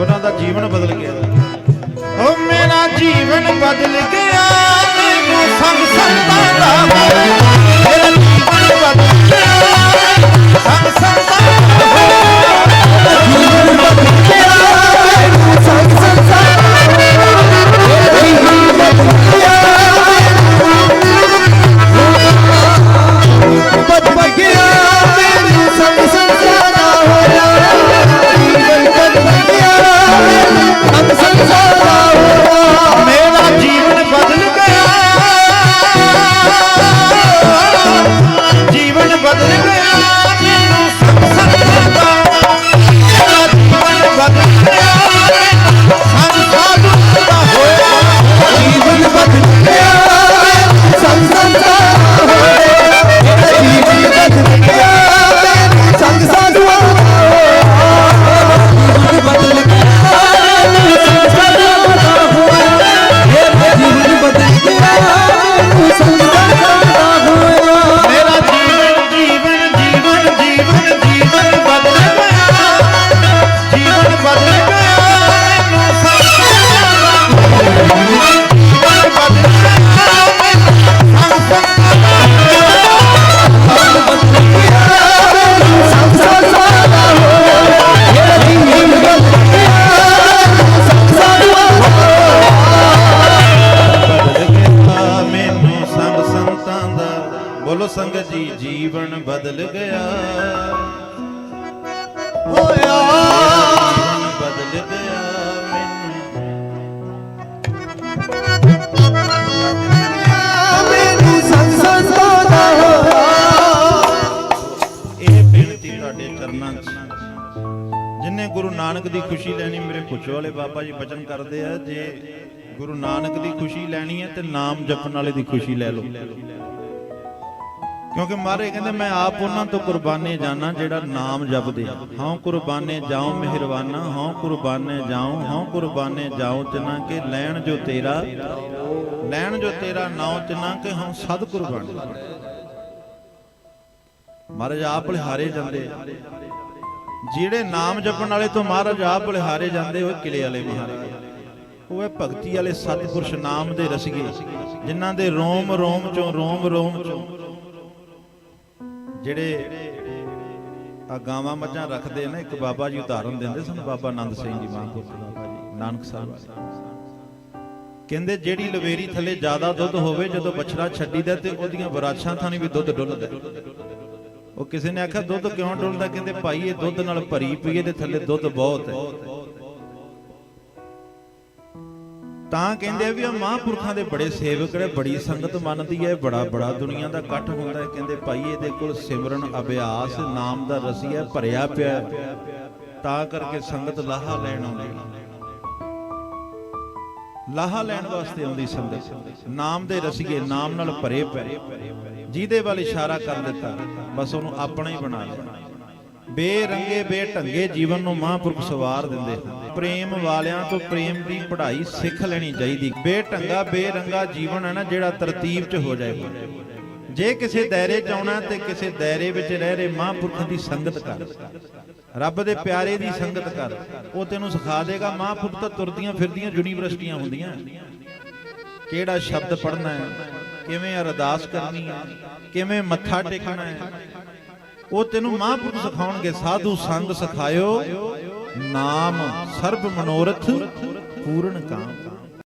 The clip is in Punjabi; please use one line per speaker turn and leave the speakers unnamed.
ਉਹਨਾਂ ਦਾ ਜੀਵਨ ਬਦਲ ਗਿਆ। ਜੀਵਨ ਬਦਲ ਗਿਆ। ਹੋਇਆ। ਬਦਲ ਗਿਆ ਮੈਨੂੰ। ਮੈਨੂੰ ਸੰਗ
ਸੰਸਾਰ
ਦਾ
ਹੋਇਆ।
ਇਹ ਬੇਨਤੀ ਤੁਹਾਡੇ ਚਰਨਾਂ 'ਚ। ਜਿਨੇ ਗੁਰੂ ਨਾਨਕ ਦੀ ਖੁਸ਼ੀ ਲੈਣੀ ਮੇਰੇ ਪੁੱਛੋ ਵਾਲੇ ਬਾਬਾ ਜੀ ਬਚਨ ਕਰਦੇ ਆ ਜੇ ਗੁਰੂ ਨਾਨਕ ਦੀ ਖੁਸ਼ੀ ਲੈਣੀ ਹੈ ਤੇ ਨਾਮ ਜਪਣ ਵਾਲੇ ਦੀ ਖੁਸ਼ੀ ਲੈ ਲਓ। ਕਿਉਂਕਿ ਮਹਾਰਾਜ ਕਹਿੰਦੇ, ਮੈਂ ਆਪ ਉਹਨਾਂ ਤੋਂ ਕੁਰਬਾਨੇ ਜਾਣਾ ਜਿਹੜਾ ਨਾਮ ਜਪਦੇ ਹਾਂ ਕੁਰਬਾਨੇ ਜਾਉ ਮਿਹਰਬਾਨਾ ਹਾਂ ਕੁਰਬਾਨੇ ਜਾਉ ਹਾਂ ਕੁਰਬਾਨੇ ਜਾਉ ਚਨਾ ਕੇ, ਲੈਣ ਜੋ ਤੇਰਾ, ਲੈਣ ਜੋ ਤੇਰਾ ਨਾਉ ਚਨਾ ਕੇ ਹਾਂ ਸਦ ਕੁਰਬਾਨ। ਮਹਾਰਾਜ ਆਪ ਲਿਹਾਰੇ ਜਾਂਦੇ ਜਿਹੜੇ ਨਾਮ ਜਪਣ ਵਾਲੇ ਤੋਂ ਮਹਾਰਾਜ ਆਪ ਲਿਹਾਰੇ ਜਾਂਦੇ, ਉਹ ਕਿਲੇ ਵਾਲੇ ਮਹਾਰਾਜ ਉਹ ਹੈ ਭਗਤੀ ਵਾਲੇ ਸਤਿਪੁਰਸ਼ ਨਾਮ ਦੇ ਰਸੀਏ, ਜਿਨ੍ਹਾਂ ਦੇ ਰੋਮ ਰੋਮ ਚੋਂ, ਰੋਮ ਰੋਮ ਚੋਂ ਜਿਹੜੇ ਆ ਗਾਵਾਂ ਮੱਝਾਂ ਰੱਖਦੇ ਨੇ, ਇੱਕ ਬਾਬਾ ਜੀ ਉਦਾਹਰਨ ਦਿੰਦੇ ਸਨ, ਬਾਬਾ ਆਨੰਦ ਸਿੰਘ ਜੀ ਮਹਾਂਪੁਰਖ ਬਾਬਾ ਜੀ ਨਾਨਕ ਸਾਹਿਬ। ਕਹਿੰਦੇ, ਜਿਹੜੀ ਲਵੇਰੀ ਥੱਲੇ ਜ਼ਿਆਦਾ ਦੁੱਧ ਹੋਵੇ, ਜਦੋਂ ਬਛੜਾ ਛੱਡੀਦਾ ਤੇ ਉਹਦੀਆਂ ਵਿਰਾਛਾਂ ਥਾਣੀ ਵੀ ਦੁੱਧ ਡੁੱਲਦਾ। ਉਹ ਕਿਸੇ ਨੇ ਆਖਿਆ, ਦੁੱਧ ਕਿਉਂ ਡੁੱਲਦਾ? ਕਹਿੰਦੇ, ਭਾਈ, ਇਹ ਦੁੱਧ ਨਾਲ ਭਰੀ ਪਈ ਇਹਦੇ ਥੱਲੇ ਦੁੱਧ ਬਹੁਤ ਹੈ। ਤਾਂ ਕਹਿੰਦੇ ਵੀ ਆ ਮਹਾਂਪੁਰਖਾਂ ਦੇ ਬੜੇ ਸੇਵਕ ਨੇ, ਬੜੀ ਸੰਗਤ ਮੰਨਦੀ ਹੈ, ਬੜਾ ਬੜਾ ਦੁਨੀਆ ਦਾ ਇਕੱਠ ਹੁੰਦਾ ਹੈ। ਕਹਿੰਦੇ ਭਾਈ ਇਹਦੇ ਕੋਲ ਸਿਮਰਨ ਅਭਿਆਸ ਨਾਮ ਦਾ ਰਸੀਆ ਭਰਿਆ ਪਿਆ ਤਾਂ ਕਰਕੇ ਸੰਗਤ ਲਾਹਾ ਲੈਣ ਆਉਂਦੀ ਲਾਹਾ ਲੈਣ ਵਾਸਤੇ ਆਉਂਦੀ ਸੰਗਤ। ਨਾਮ ਦੇ ਰਸੀਏ ਨਾਮ ਨਾਲ ਭਰੇ ਪਏ। ਜਿਹਦੇ ਵੱਲ ਇਸ਼ਾਰਾ ਕਰ ਦਿੱਤਾ, ਬਸ ਉਹਨੂੰ ਆਪਣਾ ਹੀ ਬਣਾ ਲਿਆ ਬੇਰੰਗੇ, ਬੇਢੰਗੇ ਜੀਵਨ ਨੂੰ ਮਹਾਂਪੁਰਖ ਸਵਾਰ ਦਿੰਦੇ ਹਨ। ਪ੍ਰੇਮ ਵਾਲਿਆਂ ਤੋਂ ਪ੍ਰੇਮ ਦੀ ਪੜ੍ਹਾਈ ਸਿੱਖ ਲੈਣੀ ਚਾਹੀਦੀ। ਬੇਢੰਗਾ, ਬੇਰੰਗਾ ਜੀਵਨ ਹੈ ਨਾ, ਜਿਹੜਾ ਤਰਤੀਬ 'ਚ ਹੋ ਜਾਏ। ਜੇ ਕਿਸੇ ਦਾਇਰੇ 'ਚ ਆਉਣਾ ਤੇ ਕਿਸੇ ਦਾਇਰੇ ਵਿੱਚ ਰਹਿ ਰਹੇ ਮਹਾਂਪੁਰਖਾਂ ਦੀ ਸੰਗਤ ਕਰ। ਰੱਬ ਦੇ ਪਿਆਰੇ ਦੀ ਸੰਗਤ ਕਰ। ਉਹ ਤੈਨੂੰ ਸਿਖਾ ਦੇਗਾ, ਮਹਾਂਪੁਰਖ ਤਾਂ ਤੁਰਦੀਆਂ ਫਿਰਦੀਆਂ ਯੂਨੀਵਰਸਿਟੀਆਂ ਹੁੰਦੀਆਂ। ਕਿਹੜਾ ਸ਼ਬਦ ਪੜ੍ਹਨਾ ਹੈ? ਕਿਵੇਂ ਅਰਦਾਸ ਕਰਨੀ ਹੈ? ਕਿਵੇਂ ਮੱਥਾ ਟੇਕਣਾ ਹੈ? ਉਹ ਤੈਨੂੰ ਮਹਾਂਪੁਰਖ ਸਿਖਾਉਣਗੇ, ਸਾਧੂ ਸੰਗ ਸਿਖਾਇਓ। ਨਾਮ ਸਰਬ ਮਨੋਰਥ ਪੂਰਨ ਕਾਮ।